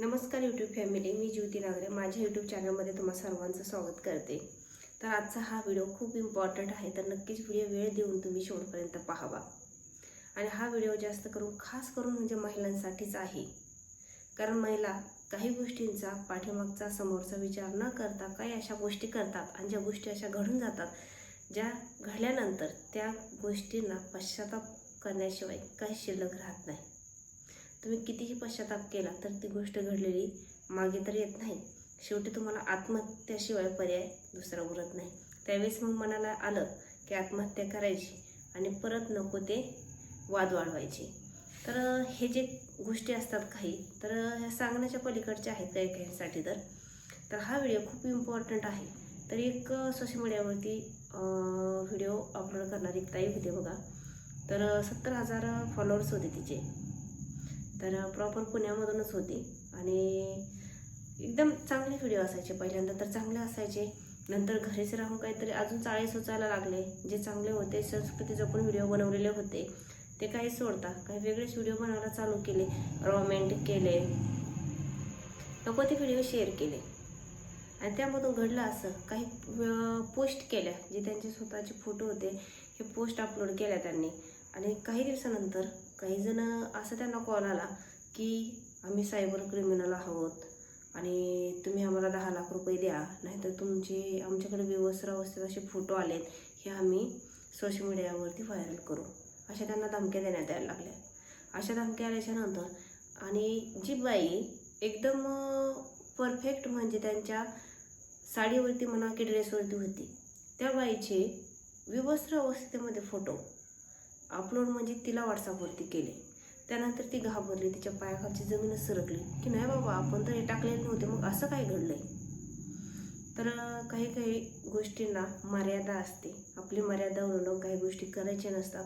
नमस्कार YouTube family मी ज्योती नागरे. माझ्या यूट्यूब चॅनलमध्ये तुम्हा सर्वांचं स्वागत करते. तर आजचा हा व्हिडिओ खूप इम्पॉर्टंट आहे तर नक्कीच व्हिडिओ वेळ देऊन तुम्ही शेवटपर्यंत पाहावा. आणि हा व्हिडिओ जास्त करून खास करून म्हणजे महिलांसाठीच आहे. कारण महिला काही गोष्टींचा पाठीमागचा समोरचा विचार न करता काही अशा गोष्टी करतात आणि ज्या गोष्टी अशा घडून जातात ज्या घडल्यानंतर त्या गोष्टींना पश्चाताप करण्याशिवाय काही शिल्लक राहत नाही. तुम्ही कितीही पश्चाताप केला तर ती गोष्ट घडलेली मागे तर येत नाही. शेवटी तुम्हाला आत्महत्याशिवाय पर्याय दुसरा उरत नाही. त्यावेळेस मग मनाला आलं की आत्महत्या करायची आणि परत नको ते वाद वाढवायचे. तर हे जे गोष्टी असतात काही तर ह्या सांगण्याच्या पलीकडच्या आहेत काही काहींसाठी तर. तर हा व्हिडिओ खूप इम्पॉर्टंट आहे. तर एक सोशल मीडियावरती व्हिडिओ अपलोड करणारी ताई होते बघा. तर सत्तर हजार फॉलोअर्स होते तिचे. तर प्रॉपर पुण्यामधूनच होती. आणि एकदम चांगले व्हिडिओ असायचे पहिल्यांदा तर चांगले असायचे. नंतर घरीच राहून काहीतरी अजून चाळे सुचायला लागले. जे चांगले होते संस्कृती जपून व्हिडिओ बनवलेले होते. ते काही सोडता काही वेगळेच व्हिडिओ बनायला चालू केले. रोमॅन्टिक केले. नको ते व्हिडिओ शेअर केले. आणि त्यामधून घडलं असं काही पोस्ट केल्या जे त्यांचे स्वतःचे फोटो होते हे पोस्ट अपलोड केल्या त्यांनी. आणि काही दिवसानंतर काही जण असं त्यांना कॉल आला की आम्ही सायबर क्रिमिनल आहोत आणि तुम्ही आम्हाला दहा लाख रुपये द्या नाहीतर तुमचे आमच्याकडे विवस्त्र अवस्थेत असे फोटो आलेत हे आम्ही सोशल मीडियावरती व्हायरल करू. अशा त्यांना धमक्या देण्यात यायला लागल्या. अशा धमक्या आल्याच्यानंतर आणि जी बाई एकदम परफेक्ट म्हणजे त्यांच्या साडीवरती म्हणा की ड्रेसवरती होती त्या बाईचे विवस्त्र अवस्थेमध्ये फोटो अपलोड म्हणजे तिला व्हॉट्सअपवरती केले. त्यानंतर ती घाबरली तिच्या पायाखालची जमीनच सरकली की नाही बाबा आपण तर हे टाकलेच नव्हते मग असं काय घडलंय? तर काही काही गोष्टींना मर्यादा असते. आपली मर्यादा ओळखून काही गोष्टी करायच्या नसतात.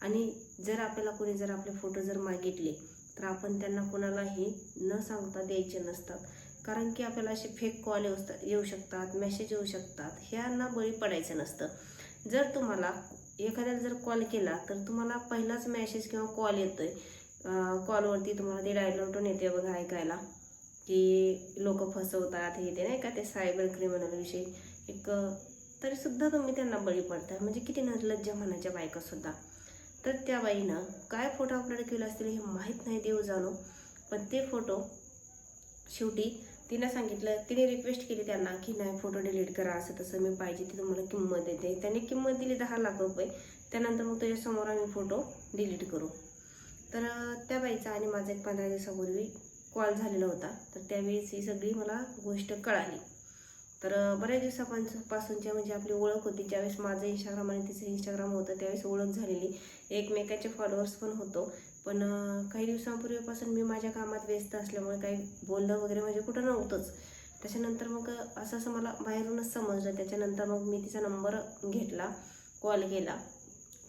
आणि जर आपल्याला कोणी जर आपले फोटो जर मागितले तर आपण त्यांना कोणालाही न सांगता द्यायचे नसतात. कारण की आपल्याला असे फेक कॉल येऊ येऊ शकतात मेसेज येऊ शकतात. ह्यांना बळी पडायचं नसतं. जर तुम्हाला एखाद्याला जर कॉल केला तर तुम्हाला पहिलाच मॅसेज किंवा कॉल येतो आहे कॉलवरती तुम्हाला ते डायलॉटून येते बघा ऐकायला. की लोक फसवतात हे ते नाही का ते सायबर क्रिमिनलविषयी एक तरीसुद्धा तुम्ही त्यांना बळी पडताय. म्हणजे किती निर्लज्ज म्हणायच्या बायकासुद्धा तर त्या बाईनं काय फोटो अपलोड केले असतील हे माहीत नाही देव जाणो. पण ते फोटो शेवटी तिनं सांगितलं तिने रिक्वेस्ट केली त्यांना की नाही फोटो डिलीट करा असं तसं मी पाहिजे ती तुम्हाला किंमत देते. त्यांनी किंमत दिली दहा लाख रुपये. त्यानंतर मग त्याच्यासमोर आम्ही फोटो डिलीट करू. तर त्या बाईचा आणि माझा एक पंधरा दिवसापूर्वी कॉल झालेला होता. तर त्यावेळेस ही सगळी मला गोष्ट कळाली. तर बऱ्याच दिवसापासूनच्या म्हणजे आपली ओळख होती. ज्यावेळेस माझं इंस्टाग्राम आणि तिचं इंस्टाग्राम होतं त्यावेळेस ओळख झालेली. एकमेकाचे फॉलोअर्स पण होतो. पण काही दिवसांपूर्वीपासून मी माझ्या कामात व्यस्त असल्यामुळे काही बोलणं वगैरे म्हणजे कुठं नव्हतंच. त्याच्यानंतर मग असं असं मला बाहेरूनच समजलं. त्याच्यानंतर मग मी तिचा नंबर घेतला कॉल केला.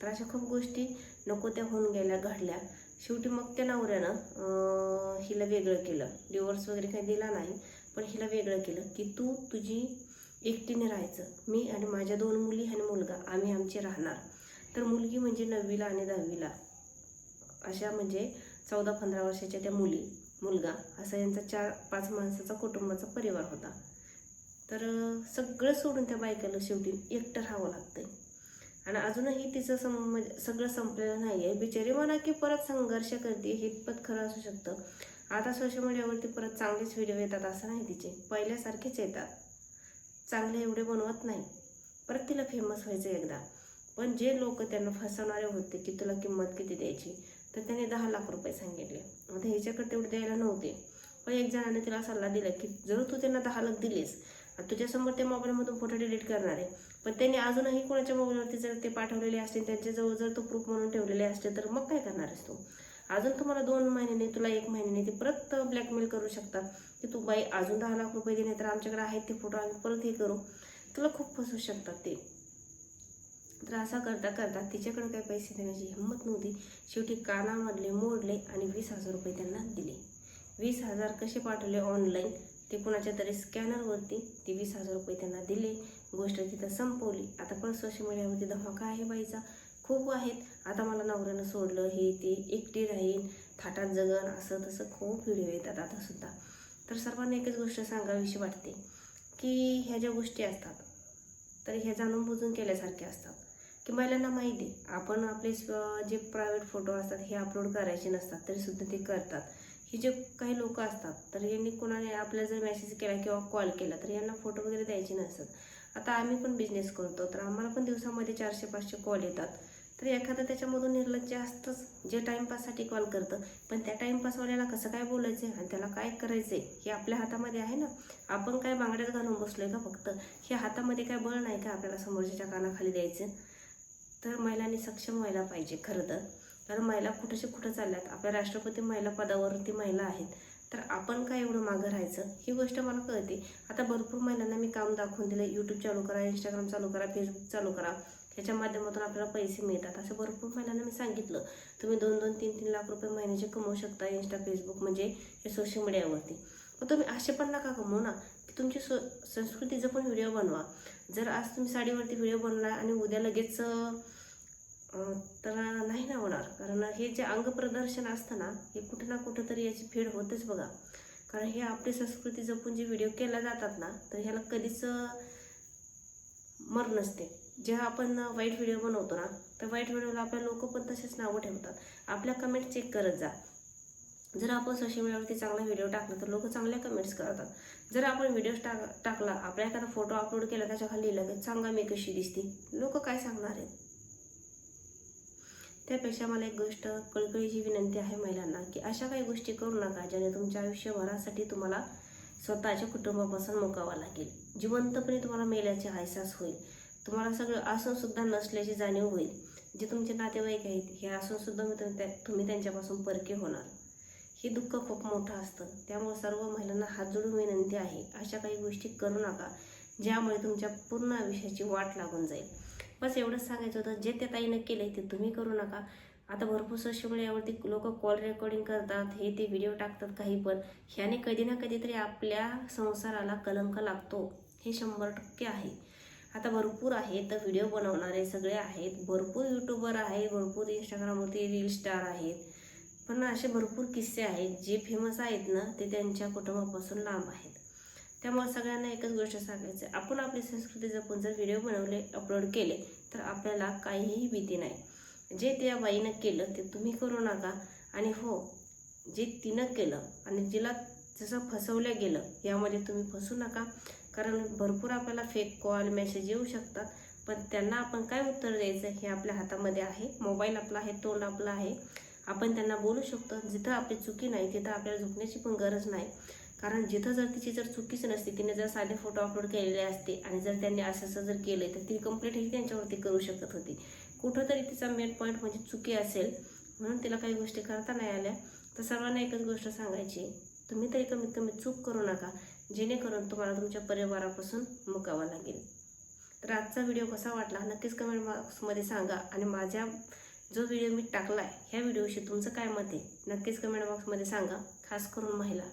तर अशा खूप गोष्टी नको त्या होऊन गेल्या घडल्या. शेवटी मग त्या नवऱ्यानं हिला वेगळं केलं. डिवोर्स वगैरे काही दिला नाही. पण हिला वेगळं केलं की तू तुझी एकटीने राहायचं. मी आणि माझ्या दोन मुली आणि मुलगा आम्ही आमचे राहणार. तर मुलगी म्हणजे नववीला आणि दहावीला. अशा म्हणजे चौदा पंधरा वर्षाच्या त्या मुली मुलगा असा यांचा चार पाच माणसाचा कुटुंबाचा परिवार होता. तर सगळं सोडून त्या बायकाला शेवटी एकटं राहावं लागतंय. आणि अजूनही तिचं सम म्हणजे सगळं संपलेलं नाही आहे बिचारी म्हणा की परत संघर्ष करते हे इतपत खरं असू शकतं. आता सोशल मीडियावरती परत चांगलेच व्हिडिओ येतात असं नाही तिचे. पहिल्यासारखेच येतात. चांगले एवढे बनवत नाही. परत तिला फेमस व्हायचं एकदा. पण जे लोक त्यांना फसवणारे होते की तुला किंमत किती द्यायची तर त्याने दहा लाख रुपये सांगितले. आता ह्याच्याकडे तेवढे द्यायला नव्हते. पण एक जणाने तिला सल्ला दिला की जर तू त्यांना दहा लाख दिलीस. तुझ्यासमोर ते मोबाईलमधून फोटो डिलीट करणार. आहे पण त्यांनी अजूनही कोणाच्या मोबाईलवरती जर ते पाठवलेले असतील त्यांच्याजवळ जर तो प्रूफ म्हणून ठेवलेले असते तर मग काय करणार आहेस तू? अजून तुम्हाला दोन महिन्याने तुला एक महिन्याने ते परत ब्लॅकमेल करू शकतात. की तू बाई अजून दहा लाख रुपये देणे तर आमच्याकडे आहेत ते फोटो आम्ही परत हे करू. तुला खूप फसवू शकतात ते. तर असा करता करता तिच्याकडे काही पैसे देण्याची हिंमत नव्हती. शेवटी कानामधले मोडले आणि वीस हजार रुपये त्यांना दिले. वीस हजार कसे पाठवले ऑनलाईन ते कुणाच्या तरी स्कॅनरवरती ते वीस हजार रुपये त्यांना दिले. गोष्ट तिथं संपवली. आता परत सोशल मीडियावरती धमाका आहे बाईचा. खूप आहेत. आता मला नवऱ्यानं सोडलं हे ते एकटी राहील थाटात जगन असं तसं खूप व्हिडिओ येतात आता सुद्धा. तर सर्वांना एकच गोष्ट सांगावीशी वाटते की ह्या ज्या गोष्टी असतात तर ह्या जाणून बुजून केल्यासारख्या असतात. की महिलांना माहिती आहे, आपण आपले जे प्रायव्हेट फोटो असतात हे अपलोड करायचे नसतात तरीसुद्धा ते करतात. हे जे काही लोक असतात तर यांनी कोणाने आपल्याला जर मेसेज केला किंवा कॉल केला तर यांना फोटो वगैरे द्यायचे नसतात. आता आम्ही पण बिझनेस करतो तर आम्हाला पण दिवसामध्ये चारशे पाचशे कॉल येतात. तर एखादं त्याच्यामधून निर्लज्ज असतंच जे टाईमपाससाठी कॉल करतं. पण त्या टाईमपासवाल्याला कसं काय बोलायचं आणि त्याला काय करायचं हे आपल्या हातामध्ये आहे ना? आपण काय बांगड्यात घालून बसलो आहे का फक्त? हे हातामध्ये काय बळ नाही का आपल्याला समोरच्या कानाखाली द्यायचं? तर महिलांनी सक्षम व्हायला पाहिजे खरं तर. कारण महिला कुठेशी कुठं चालल्यात? आपल्या राष्ट्रपती महिला पदावरती महिला आहेत. तर आपण काय एवढं मागं राहायचं? ही गोष्ट मला कळते. आता भरपूर महिलांना मी काम दाखवून दिलं यूट्यूब चालू करा इंस्टाग्राम चालू करा फेसबुक चालू करा. त्याच्या माध्यमातून आपल्याला पैसे मिळतात. असं भरपूर महिलांना मी सांगितलं. तुम्ही दोन दोन तीन तीन लाख रुपये महिन्याचे कमवू शकता इंस्टा फेसबुक म्हणजे हे सोशल मीडियावरती मग तुम्ही असे पण नका कमवू ना. की तुमची स संस्कृतीचा पण व्हिडिओ बनवा. जर आज तुम्ही साडीवरती व्हिडिओ बनला आणि उद्या लगेच तर नाही ना होणार. कारण हे जे अंग प्रदर्शन असतं ना हे कुठं ना कुठं तरी याची फेड होतेच बघा. कारण हे आपली संस्कृती जपून जे व्हिडिओ केल्या जातात ना तर ह्याला कधीच मर नसते. जेव्हा आपण वाईट व्हिडिओ बनवतो ना तर वाईट व्हिडिओला आपल्या लोक पण तसेच नावं ठेवतात. आपल्या कमेंट चेक करत जा. जर आपण सोशल मीडियावरती चांगला व्हिडिओ टाकला तर लोक चांगल्या कमेंट्स करतात. जर आपण व्हिडिओ टाक टाकला आपला एखादा फोटो अपलोड केला त्याच्याखाली लिहिलं की सांगा मी कशी दिसते. लोक काय सांगणार आहेत? त्यापेक्षा मला एक गोष्ट कळकळीची विनंती आहे महिलांना की अशा काही गोष्टी करू नका ज्याने तुमच्या आयुष्यभरासाठी तुम्हाला स्वतःच्या कुटुंबापासून मुकावा लागेल. जिवंतपणे तुम्हाला मेल्याचे अहसास होईल. तुम्हाला सगळं असून सुद्धा नसल्याची जाणीव होईल. जे तुमचे नातेवाईक आहेत हे असून सुद्धा मी त्या- तुम्ही त्यांच्यापासून परके होणार. हे दुःख खूप मोठं असतं. त्यामुळे सर्व महिलांना हात जोडून विनंती आहे अशा काही गोष्टी करू नका ज्यामुळे तुमच्या पूर्ण आयुष्याची वाट लागून जाईल. बस एवढंच सांगायचं होतं. जे त्या ताईनं केले ते तुम्ही करू नका. आता भरपूर सोशल मीडियावरती लोक कॉल रेकॉर्डिंग करतात हे ते व्हिडिओ टाकतात काही पण. ह्याने कधी ना कधीतरी आपल्या संसाराला कलंक लागतो. हे शंभर टक्के आहे. आता भरपूर आहेत तर व्हिडिओ बनवणारे सगळे आहेत. भरपूर यूट्यूबर आहेत भरपूर इंस्टाग्रामवरती रील स्टार आहेत. पण असे भरपूर किस्से आहेत जे फेमस आहेत ना ते त्यांच्या कुटुंबापासून लांब आहेत. त्यामुळे सगळ्यांना एकच गोष्ट सांगायचं आहे. आपण आपली संस्कृती जपून जर व्हिडिओ बनवले अपलोड केले तर आपल्याला काहीही भीती नाही. जे त्या बाईनं केलं ते तुम्ही करू नका. आणि हो जे तिनं केलं आणि जिला जसं फसवलं गेलं यामध्ये तुम्ही फसू नका. कारण भरपूर आपल्याला फेक कॉल मेसेज येऊ शकतात. पण त्यांना आपण काय उत्तर द्यायचं हे आपल्या हातामध्ये आहे. मोबाईल आपला आहे तोंड आपला आहे. आपण त्यांना बोलू शकतो. जिथं आपली चुकी नाही तिथं आपल्याला झुकण्याची पण गरज नाही. कारण जिथं जर तिची जर चुकीच नसते तिने जर साधे फोटो अपलोड केलेले असते आणि जर त्यांनी असं असं जर केलं तर ती कंप्लेंटही त्यांच्यावरती करू शकत होती. कुठंतरी तिचा मेन पॉईंट म्हणजे चुकी असेल. म्हणून तिला काही गोष्टी करता नाही आल्या. तर सर्वांना एकच गोष्ट सांगायची तुम्ही तरी कमीत कमी चूक करू नका जेणेकरून तुम्हाला तुमच्या परिवारापासून मुकावं लागेल. तर आजचा व्हिडिओ कसा वाटला नक्कीच कमेंट बॉक्समध्ये सांगा आणि माझ्या जो व्हिडिओ मी टाकला आहे ह्या व्हिडिओशी तुमचं काय मत आहे नक्कीच कमेंट बॉक्समध्ये सांगा. खास करून महिला.